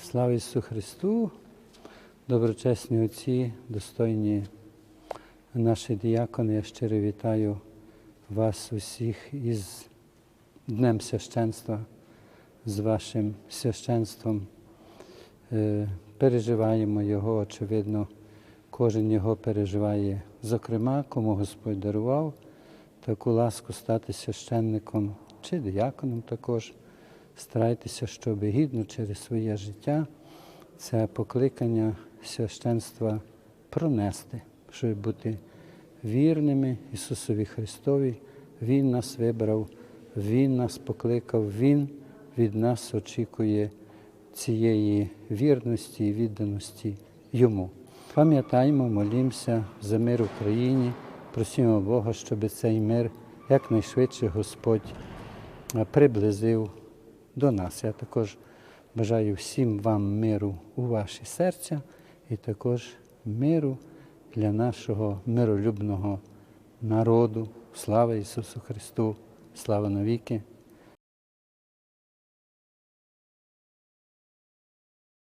Слава Ісусу Христу, доброчесні отці, достойні наші діякони, я щиро вітаю вас усіх із Днем священства, з вашим священством. Е, Переживаємо його, очевидно, кожен його переживає. Зокрема, кому Господь дарував таку ласку стати священником чи дияконом також. Старайтеся, щоб гідно через своє життя це покликання священства пронести, щоб бути вірними Ісусові Христові. Він нас вибрав, Він нас покликав, Він від нас очікує цієї вірності і відданості Йому. Пам'ятаємо, молімося за мир Україні, просимо Бога, щоб цей мир якнайшвидше Господь приблизив до нас. Я також бажаю всім вам миру у ваші серця і також миру для нашого миролюбного народу. Слава Ісусу Христу! Слава навіки!